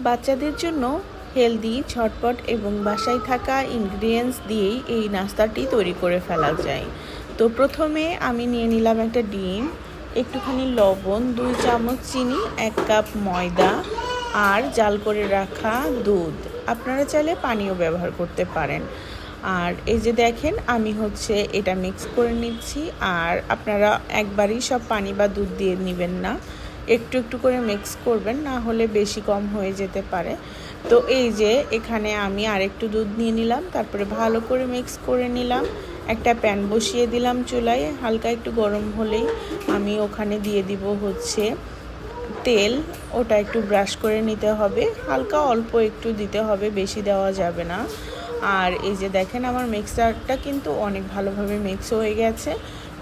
বাচ্চাদের জন্য হেলদি ঝটপট এবং বাসায় থাকা ইনগ্রিডিয়েন্টস দিয়েই এই নাস্তাটি তৈরি করে ফেলা যায়। তো প্রথমে আমি নিয়ে নিলাম একটা ডিম, একটুখানি লবণ, দুই চামচ চিনি, এক কাপ ময়দা আর জাল করে রাখা দুধ। আপনারা চাইলে পানিও ব্যবহার করতে পারেন। আর এই যে দেখেন, আমি হচ্ছে এটা মিক্স করে নিচ্ছি। আর আপনারা একবারই সব পানি বা দুধ দিয়ে নেবেন না। একটু একটু করে মিক্স করবেন, না হলে বেশি কম হয়ে যেতে পারে। তো এই যে, এখানে আমি আরেকটু দুধ নিয়ে নিলাম, তারপরে ভালো করে মিক্স করে নিলাম। একটা প্যান বসিয়ে দিলাম চুলায়, হালকা একটু গরম হলেই আমি ওখানে দিয়ে দিব হচ্ছে তেল। ওটা একটু ব্রাশ করে নিতে হবে, হালকা অল্প একটু দিতে হবে, বেশি দেওয়া যাবে না। আর এই যে দেখেন, আমার মিক্সারটা কিন্তু অনেক ভালোভাবে মিক্স হয়ে গেছে।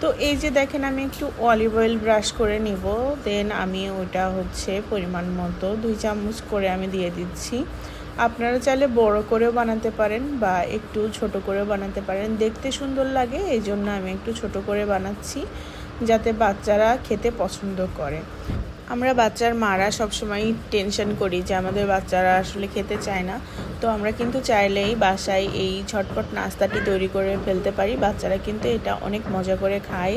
তো এই যে দেখেন, আমি একটু অলিভ অয়েল ব্রাশ করে নিব দেন আমি ওটা হচ্ছে পরিমাণ মতো দুই চামচ করে আমি দিয়ে দিচ্ছি। আপনারা চাইলে বড় করেও বানাতে পারেন বা একটু ছোট করেও বানাতে পারেন। দেখতে সুন্দর লাগে, এই জন্য আমি একটু ছোট করে বানাচ্ছি, যাতে বাচ্চারা খেতে পছন্দ করে। আমরা বাচ্চার মারা সবসময় টেনশন করি যে আমাদের বাচ্চারা আসলে খেতে চায় না। তো আমরা কিন্তু চাইলেই বাসায় এই ঝটপট নাস্তাটি তৈরি করে ফেলতে পারি। বাচ্চারা কিন্তু এটা অনেক মজা করে খায়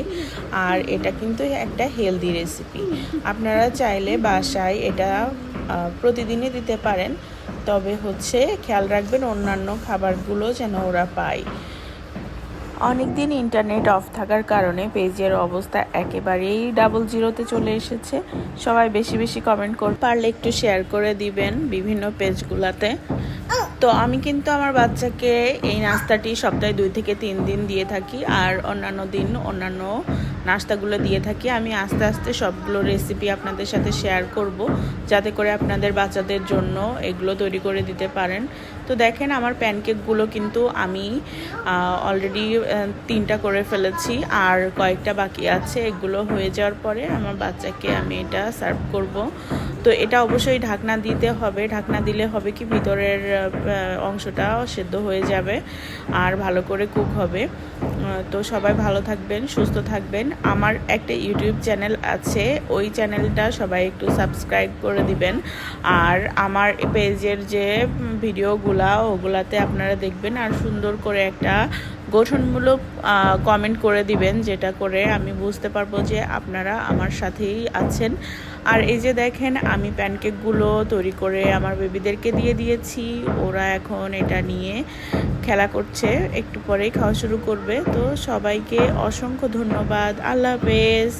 আর এটা কিন্তু একটা হেলদি রেসিপি আপনারা চাইলে বাসায় এটা প্রতিদিনই দিতে পারেন। তবে হচ্ছে খেয়াল রাখবেন অন্যান্য খাবারগুলো যেন ওরা পায়। অনেক দিন ইন্টারনেট অফ থাকার কারণে পেজের অবস্থা একেবারেই ডাবল জিরোতে চলে এসেছে। সবাই বেশি বেশি কমেন্ট করতে পারলে একটু শেয়ার করে দিবেন বিভিন্ন পেজগুলাতে তো আমি কিন্তু আমার বাচ্চাকে এই নাস্তাটি সপ্তাহে দুই থেকে তিন দিন দিয়ে থাকি, আর অন্যান্য দিন অন্যান্য নাস্তাগুলো দিয়ে থাকি। আমি আস্তে আস্তে সবগুলো রেসিপি আপনাদের সাথে শেয়ার করব, যাতে করে আপনাদের বাচ্চাদের জন্য এগুলো তৈরি করে দিতে পারেন। তো দেখেন, আমার প্যানকেকগুলো কিন্তু আমি অলরেডি তিনটা করে ফেলেছি, আর কয়েকটা বাকি আছে। এগুলো হয়ে যাওয়ার পরে আমার বাচ্চাকে আমি এটা সার্ভ করব। তো এটা অবশ্যই ঢাকনা দিতে হবে। ঢাকনা দিলে হবে কি, ভিতরের অংশটা সেদ্ধ হয়ে যাবে, আর ভালো করে কুক হবে। তো সবাই ভালো থাকবেন, সুস্থ থাকবেন। আমার একটা ইউটিউব চ্যানেল আছে, ওই চ্যানেলটা সবাই একটু সাবস্ক্রাইব করে দিবেন। আর আমার পেজের যে ভিডিওগুলা, ওগুলাতে আপনারা দেখবেন আর সুন্দর করে একটা গঠনমূলক কমেন্ট করে দিবেন, যেটা করে আমি বুঝতে পারব যে আপনারা আমার সাথেই আছেন। আর এই যে দেখেন, আমি প্যানকেকগুলো তৈরি করে আমার বেবিদেরকে দিয়ে দিয়েছি। ওরা এখন এটা নিয়ে খেলা করছে একটু পরেই খাওয়া শুরু করবে। তো সবাইকে অসংখ্য ধন্যবাদ। আল্লাহ হাফেজ।